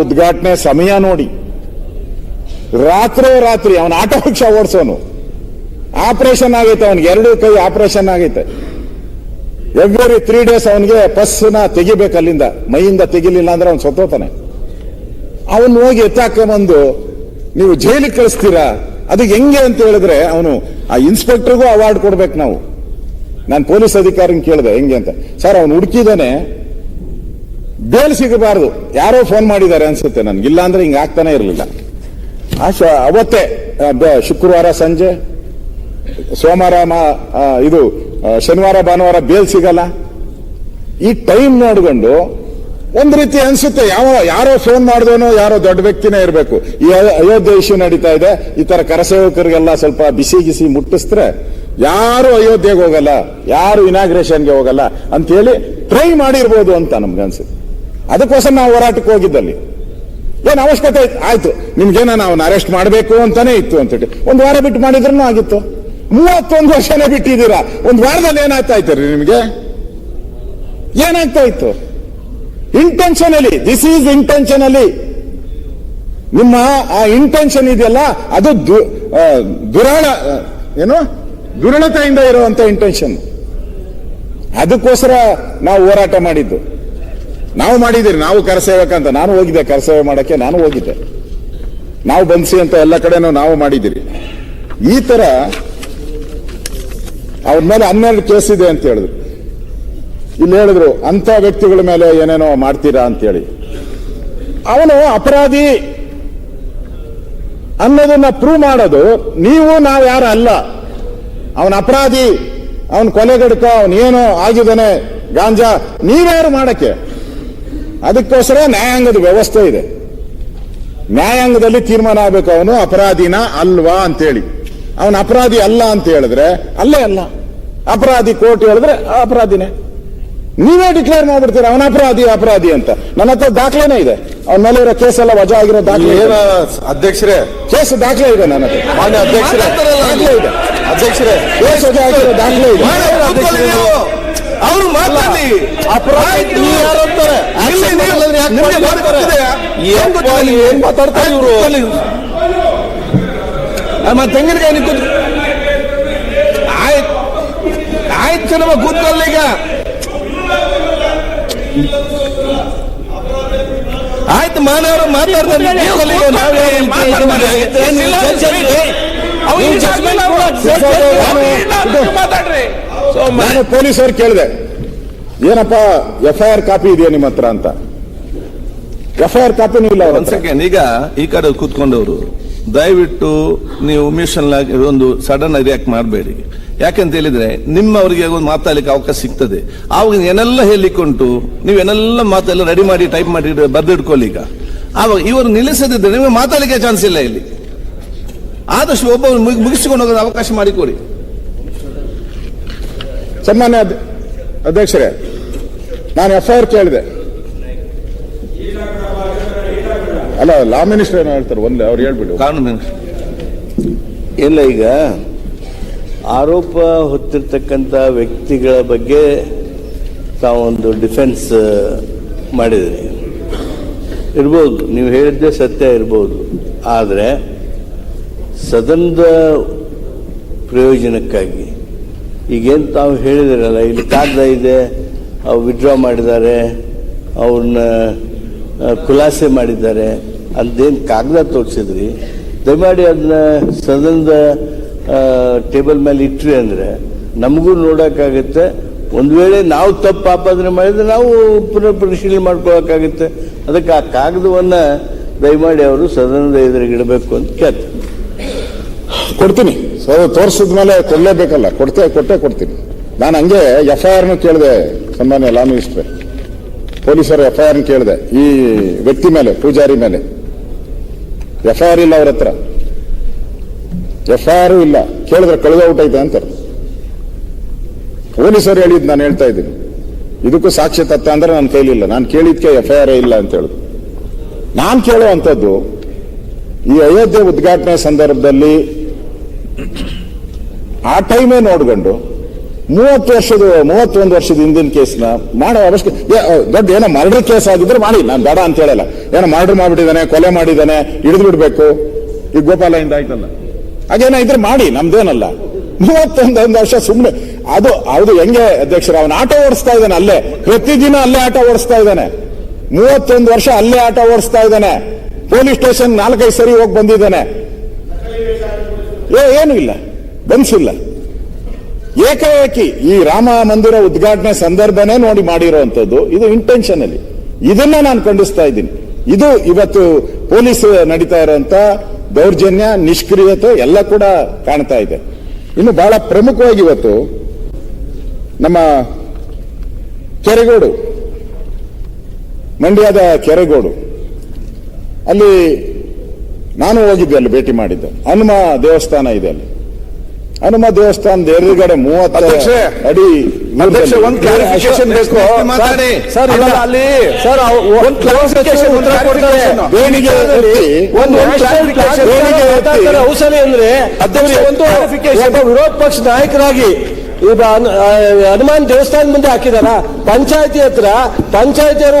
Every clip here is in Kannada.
ಉದ್ಘಾಟನೆ ಸಮಯ ನೋಡಿ. ರಾತ್ರೋ ರಾತ್ರಿ ಅವನ ಆಟೋ ರಿಕ್ಷಾ ಓಡಿಸೋನು. ಆಪರೇಷನ್ ಆಗೈತೆ ಅವನಿಗೆ, ಎರಡು ಕೈ ಆಪರೇಷನ್ ಆಗೈತೆ. ಎವ್ರಿ ತ್ರೀ ಡೇಸ್ ಅವನಿಗೆ ಪಸ್ನ ತೆಗಿಬೇಕು ಅಲ್ಲಿಂದ. ಮೈಯಿಂದ ತೆಗಿಲಿಲ್ಲ ಅಂದ್ರೆ ಅವ್ನು ಸತ್ತೋತಾನೆ ಅವನು ಹೋಗಿ ಎತ್ತಾಕೊಂಬಂದು, ನೀವು ಜೈಲಿಗೆ ಕಳಿಸ್ತೀರಾ? ಅದು ಹೆಂಗೆ ಅಂತ ಹೇಳಿದ್ರೆ ಅವನು, ಆ ಇನ್ಸ್ಪೆಕ್ಟರ್ಗೂ ಅವಾರ್ಡ್ ಕೊಡ್ಬೇಕು ನಾವು. ನಾನು ಪೊಲೀಸ್ ಅಧಿಕಾರಿನ ಕೇಳಿದೆ, ಹೆಂಗೆ ಅಂತ. ಸರ್, ಅವನು ಹುಡುಕಿದಾನೆ. ಬೇಲ್ ಸಿಗಬಾರದು. ಯಾರೋ ಫೋನ್ ಮಾಡಿದ್ದಾರೆ ಅನ್ಸುತ್ತೆ ನನ್ಗೆ. ಇಲ್ಲ ಅಂದ್ರೆ ಹಿಂಗೆ ಆಗ್ತಾನೆ ಇರಲಿಲ್ಲ. ಅವತ್ತೇ ಶುಕ್ರವಾರ ಸಂಜೆ, ಸೋಮವಾರ ಇದು ಶನಿವಾರ, ಭಾನುವಾರ ಬೇಲ್ ಸಿಗಲ್ಲ. ಈ ಟೈಮ್ ನೋಡ್ಕೊಂಡು ಒಂದ್ ರೀತಿ ಅನ್ಸುತ್ತೆ, ಯಾವ, ಯಾರೋ ಫೋನ್ ಮಾಡಿದವನು, ಯಾರೋ ದೊಡ್ಡ ವ್ಯಕ್ತಿನೇ ಇರಬೇಕು. ಈ ಅಯೋಧ್ಯೆ ಇಶ್ಯೂ ನಡೀತಾ ಇದೆ. ಈ ತರ ಕರಸೇವಕರಿಗೆಲ್ಲ ಸ್ವಲ್ಪ ಬಿಸಿ ಗಿಸಿ ಮುಟ್ಟಿಸಿದ್ರೆ ಯಾರು ಅಯೋಧ್ಯೆಗೆ ಹೋಗಲ್ಲ, ಯಾರು ಇನಾಗ್ರೇಷನ್ಗೆ ಹೋಗಲ್ಲ ಅಂತ ಹೇಳಿ ಟ್ರೈ ಮಾಡಿರ್ಬೋದು ಅಂತ ನಮ್ಗೆ ಅನ್ಸುತ್ತೆ. ಅದಕ್ಕೋಸ್ಕರ ನಾವು ಹೋರಾಟಕ್ಕೆ ಹೋಗಿದ್ದಲ್ಲಿ. ಏನು ಅವಶ್ಯಕತೆ? ಆಯ್ತು. ನಿಮ್ಗೇನ ನಾವು ಅರೆಸ್ಟ್ ಮಾಡಬೇಕು ಅಂತಾನೆ ಇತ್ತು ಅಂತೇಳಿ. ಒಂದು ವಾರ ಬಿಟ್ಟು ಮಾಡಿದ್ರೂ ಆಗಿತ್ತು. ಮೂವತ್ತೊಂದು ವರ್ಷನೇ ಬಿಟ್ಟಿದ್ದೀರಾ. ಒಂದು ವಾರದಲ್ಲಿ ಏನಾಗ್ತಾ ಇತ್ತು ನಿಮಗೆ? ಏನಾಗ್ತಾ ಇತ್ತು? ಇಂಟೆನ್ಷನಲಿ ದಿಸ್ ಈಸ್ ಇಂಟೆನ್ಷನಲಿ ನಿಮ್ಮ ಆ ಇಂಟೆನ್ಷನ್ ಇದೆಯಲ್ಲ, ಅದು ದುರಾಳ, ಏನು? ದುರಳತೆಯಿಂದ ಇರುವಂತ ಇಂಟೆನ್ಷನ್ ಅದಕ್ಕೋಸ್ಕರ ನಾವು ಹೋರಾಟ ಮಾಡಿದ್ದು. ನಾವು ಮಾಡಿದಿರಿ ನಾವು ಕರಸೇವಕ ಅಂತ. ನಾನು ಹೋಗಿದ್ದೆ, ಕರೆಸೇವೆ ಮಾಡಕ್ಕೆ ನಾನು ಹೋಗಿದ್ದೆ. ನಾವು ಬಂದಿಸಿ ಅಂತ ಎಲ್ಲ ಕಡೆನೂ ನಾವು ಮಾಡಿದಿರಿ ಈ ತರ ಅವ್ರ ಮೇಲೆ ಹನ್ನೆರಡು ಕೇಸ್ ಇದೆ ಅಂತ ಹೇಳಿದ್ರು. ಇಲ್ಲಿ ಹೇಳಿದ್ರು ಅಂತ ವ್ಯಕ್ತಿಗಳ ಮೇಲೆ ಏನೇನೋ ಮಾಡ್ತೀರಾ ಅಂತೇಳಿ. ಅವನು ಅಪರಾಧಿ ಅನ್ನೋದನ್ನ ಪ್ರೂವ್ ಮಾಡೋದು. ನೀವು, ನಾವು ಯಾರು ಅಲ್ಲ. ಅವನ ಅಪರಾಧಿ, ಅವನ್ ಕೊಲೆಗಡಕ ಏನೋ ಆಗಿದ್ದಾನೆ, ಗಾಂಜಾ. ನೀವ್ಯಾರು ಮಾಡಕ್ಕೆ? ಅದಕ್ಕೋಸ್ಕರ ನ್ಯಾಯಾಂಗದ ವ್ಯವಸ್ಥೆ ಇದೆ. ನ್ಯಾಯಾಂಗದಲ್ಲಿ ತೀರ್ಮಾನ ಆಗಬೇಕು ಅವನು ಅಪರಾಧಿನ ಅಲ್ವಾ ಅಂತೇಳಿ. ಅವನ ಅಪರಾಧಿ ಅಲ್ಲ ಅಂತ ಹೇಳಿದ್ರೆ ಅಲ್ಲೇ ಅಲ್ಲ. ಅಪರಾಧಿ ಕೋರ್ಟ್ ಹೇಳಿದ್ರೆ ಅಪರಾಧಿನೇ. ನೀವೇ ಡಿಕ್ಲೇರ್ ಮಾಡ್ಬಿಡ್ತೀರ ಅವನ ಅಪರಾಧಿ ಅಪರಾಧಿ ಅಂತ. ನನ್ನ ಹತ್ರ ದಾಖಲೆನೇ ಇದೆ. ಅವನ ಮೇಲೆ ಇರೋ ಕೇಸ್ ಎಲ್ಲ ವಜಾ ಆಗಿರೋ ದಾಖಲೆ ಏನ ಅಧ್ಯಕ್ಷರೇ? ಕೇಸ್ ದಾಖಲೆ ಇದೆ ನನ್ನ ಹತ್ರ. ದಾಖಲೆ ಇದೆ. ಅಧ್ಯಕ್ಷರೇ. ಕೇಸ್ ವಜಾ ಆಗಿರೋ ದಾಖಲೆ ಇದೆ. ಅವ್ರು ಮಾತಾಡಿ. ಏನ್ ಮಾತಾಡ್ತಾರೆ ಇವರು? ಮತ್ತೆ ತೆಂಗಿನಕಾಯಿ ನೀವು ಕೂತ್ ಆಯ್ತು. ಆಯ್ತು ನಮ್ಮ ಕೂತ್ಕೊಳ್ಳಿ ಈಗ. ಆಯ್ತು ಮಾನವರು ಮಾತಾಡ್ತಾರೆ. ಮಾತಾಡ್ರಿ. ನಾನು ಪೊಲೀಸರು ಕೇಳಿದೆ. ಏನಪ್ಪ ಎಫ್ ಐ ಆರ್ ಕಾಪಿ ಇದೆಯಾ ನಿಮ್ಮ ಹತ್ರ ಅಂತ. ಎಫ್ ಐ ಆರ್ ಕಾಪಿನೂ ಇಲ್ಲ ಒಂದ್ ಸೆಕೆಂಡ್ ಈಗ ಈ ಕಡೆ ಕೂತ್ಕೊಂಡವರು ದಯವಿಟ್ಟು ನೀವು ಮಿಷನ್ ಒಂದು ಸಡನ್ ರಿಯಾಕ್ಟ್ ಮಾಡಬೇಡಿ. ಯಾಕಂತ ಹೇಳಿದ್ರೆ ನಿಮ್ಮವರಿಗೆ ಒಂದು ಮಾತಾಡಲಿಕ್ಕೆ ಅವಕಾಶ ಸಿಗ್ತದೆ. ಆವಾಗ ಏನೆಲ್ಲ ಹೇಳಿಕೊಂಡು ನೀವೇನೆಲ್ಲ ಮಾತೆಲ್ಲ ರೆಡಿ ಮಾಡಿ ಟೈಪ್ ಮಾಡಿ ಬರ್ದಿಡ್ಕೊಳ್ಳಿ ಈಗ. ಆವಾಗ ಇವರು ನಿಲ್ಲಿಸದಿದ್ರೆ ನಿಮಗೆ ಮಾತಾಡಲಿಕ್ಕೆ ಚಾನ್ಸ್ ಇಲ್ಲ ಇಲ್ಲಿ. ಆದಷ್ಟು ಒಬ್ಬ ಮುಗಿಸಿಕೊಂಡು ಹೋಗೋದು ಅವಕಾಶ ಮಾಡಿಕೊಡಿ. ಸನ್ಮಾನ್ಯ ಅಧ್ಯ- ಅಧ್ಯಕ್ಷರೇ, ನಾನು ಎಫ್ ಐ ಆರ್ ಕೇಳಿದೆ. ಅಲ್ಲ, ಲಾ ಮಿನಿಸ್ಟರ್ ಏನೋ ಹೇಳ್ತಾರೆ, ಒಂದೇ, ಅವ್ರು ಹೇಳ್ಬಿಟ್ಟು ಕಾನೂನು ಇಲ್ಲ, ಈಗ ಆರೋಪ ಹೊತ್ತಿರ್ತಕ್ಕಂಥ ವ್ಯಕ್ತಿಗಳ ಬಗ್ಗೆ ತಾವೊಂದು ಡಿಫೆನ್ಸ್ ಮಾಡಿದ್ರಿ. ಇರ್ಬೋದು, ನೀವು ಹೇಳಿದ್ದೆ ಸತ್ಯ ಇರ್ಬೋದು. ಆದರೆ, ಸದನದ ಪ್ರಯೋಜನಕ್ಕಾಗಿ ಈಗೇನು ತಾವು ಹೇಳಿದಿರಲ್ಲ, ಇಲ್ಲಿ ಕಾಗದ ಇದೆ, ಅವ್ರು ವಿಡ್ರಾ ಮಾಡಿದ್ದಾರೆ ಅವ್ರನ್ನ ಖುಲಾಸೆ ಮಾಡಿದ್ದಾರೆ, ಅದೇನು ಕಾಗದ ತೋರಿಸಿದ್ರಿ? ದಯಮಾಡಿ ಅದನ್ನ ಸದನದ ಟೇಬಲ್ ಮೇಲೆ ಇಟ್ರಿ ಅಂದರೆ ನಮಗೂ ನೋಡೋಕ್ಕಾಗುತ್ತೆ. ಒಂದು ವೇಳೆ ನಾವು ತಪ್ಪು ಆಪಾದನೆ ಮಾಡಿದರೆ ನಾವು ಪುನರ್ ಪರಿಶೀಲನೆ ಮಾಡ್ಕೊಳಕ್ಕಾಗುತ್ತೆ. ಅದಕ್ಕೆ ಆ ಕಾಗದವನ್ನು ದಯಮಾಡಿ ಅವರು ಸದನದ ಎದುರಿಗೆ ಇಡಬೇಕು ಅಂತ ಕೇಳ್ತೀನಿ. ಕೊಡ್ತೀನಿ. ಸೊ ತೋರಿಸಿದ ಮೇಲೆ ಕೊಡ್ಲೇಬೇಕಲ್ಲ. ಕೊಡ್ತೇ, ಕೊಟ್ಟೇ ಕೊಡ್ತೀನಿ. ನಾನು ಹಂಗೆ ಎಫ್ ಐ ಆರ್ನು ಕೇಳಿದೆ, ಸನ್ಮಾನ್ಯ ಲಾ ಮಿನಿಸ್ಟ್ರೆ. ಪೊಲೀಸರು ಎಫ್ ಐ ಆರ್ ಕೇಳಿದೆ, ಈ ವ್ಯಕ್ತಿ ಮೇಲೆ, ಪೂಜಾರಿ ಮೇಲೆ. ಎಫ್ ಐ ಆರ್ ಇಲ್ಲ ಅವ್ರ ಹತ್ರ. ಎಫ್ ಐ ಆರ್ ಇಲ್ಲ. ಕೇಳಿದ್ರೆ ಕಳೆದೋಗ್ಬಿಟ್ಟೈತೆ ಅಂತಾರೆ. ಪೊಲೀಸರು ಹೇಳಿದ್ ನಾನು ಹೇಳ್ತಾ ಇದ್ದೀನಿ. ಇದಕ್ಕೂ ಸಾಕ್ಷ್ಯ ತತ್ತ ಅಂದ್ರೆ ನನ್ನ ಕೈಲಿಲ್ಲ. ನಾನು ಕೇಳಿದ್ಕೆ ಎಫ್ ಐ ಆರ್ ಇಲ್ಲ ಅಂತ ಹೇಳುದು. ನಾನು ಕೇಳುವಂಥದ್ದು, ಈ ಅಯೋಧ್ಯೆ ಉದ್ಘಾಟನೆ ಸಂದರ್ಭದಲ್ಲಿ ಆ ಟೈಮೇ ನೋಡ್ಕೊಂಡು ಮೂವತ್ತು ವರ್ಷದ, ಮೂವತ್ತೊಂದು ವರ್ಷದ ಹಿಂದಿನ ಕೇಸ್ನ ಮಾಡೋ ಅವಶ್ಯಕ ದೊಡ್ಡ ಏನೋ ಮರ್ಡರ್ ಕೇಸ್ ಆಗಿದ್ರೆ ಮಾಡಿ ನಾನು ಬೇಡ ಅಂತ ಹೇಳಲ್ಲ. ಏನೋ ಮರ್ಡರ್ ಮಾಡ್ಬಿಟ್ಟಿದ್ದಾನೆ, ಕೊಲೆ ಮಾಡಿದ್ದಾನೆ, ಹಿಡಿದು ಬಿಡ್ಬೇಕು. ಈಗ ಗೋಪಾಲಯಿಂದ ಆಯ್ತಲ್ಲ? ಹಾಗೇನೋ ಇದ್ರೆ ಮಾಡಿ, ನಮ್ದೇನಲ್ಲ. ಮೂವತ್ತೊಂದೊಂದು ವರ್ಷ ಸುಮ್ಮನೆ ಅದು ಅದು ಹೆಂಗೆ ಅಧ್ಯಕ್ಷರ, ಅವನ ಆಟ ಓಡಿಸ್ತಾ ಇದ್ದಾನೆ ಅಲ್ಲೇ. ಪ್ರತಿದಿನ ಅಲ್ಲೇ ಆಟ ಓಡಿಸ್ತಾ ಇದ್ದಾನೆ. ಮೂವತ್ತೊಂದು ವರ್ಷ ಅಲ್ಲೇ ಆಟ ಓಡಿಸ್ತಾ ಇದ್ದಾನೆ. ಪೊಲೀಸ್ ಸ್ಟೇಷನ್ ನಾಲ್ಕೈದು ಸರಿ ಹೋಗಿ ಬಂದಿದ್ದಾನೆ. ಏ, ಏನು ಇಲ್ಲ. ಬನ್ಸಿಲ್ಲ ಏಕಾಏಕಿ ಈ ರಾಮ ಮಂದಿರ ಉದ್ಘಾಟನೆ ಸಂದರ್ಭನೇ ನೋಡಿ ಮಾಡಿರುವಂತದ್ದು ಇದು ಇಂಟೆನ್ಷನ್ ಅಲ್ಲಿ ಇದನ್ನ ನಾನು ಖಂಡಿಸ್ತಾ ಇದ್ದೀನಿ. ಇದು ಇವತ್ತು ಪೊಲೀಸ್ ನಡೀತಾ ಇರುವಂತ ದೌರ್ಜನ್ಯ, ನಿಷ್ಕ್ರಿಯತೆ ಎಲ್ಲ ಕೂಡ ಕಾಣ್ತಾ ಇದೆ. ಇನ್ನು ಬಹಳ ಪ್ರಮುಖವಾಗಿ ಇವತ್ತು ನಮ್ಮ ಕೆರೆಗೋಡು, ಮಂಡ್ಯದ ಕೆರೆಗೋಡು. ಅಲ್ಲಿ ನಾನು ಹೋಗಿದ್ದೆ ಅಲ್ಲಿ ಭೇಟಿ ಮಾಡಿದ್ದೆ. ಹನುಮ ದೇವಸ್ಥಾನ ಇದೆ ಅಲ್ಲಿ. ಹನುಮ ದೇವಸ್ಥಾನದ ಎದುರುಗಡೆ ಮೂವತ್ತು ಅಡಿ ವಿರೋಧ ಪಕ್ಷ ನಾಯಕರಾಗಿ ಈಗ ಹನುಮಾನ್ ದೇವಸ್ಥಾನ ಮುಂದೆ ಹಾಕಿದಾರ? ಪಂಚಾಯತಿ ಹತ್ರ ಪಂಚಾಯತಿಯವರು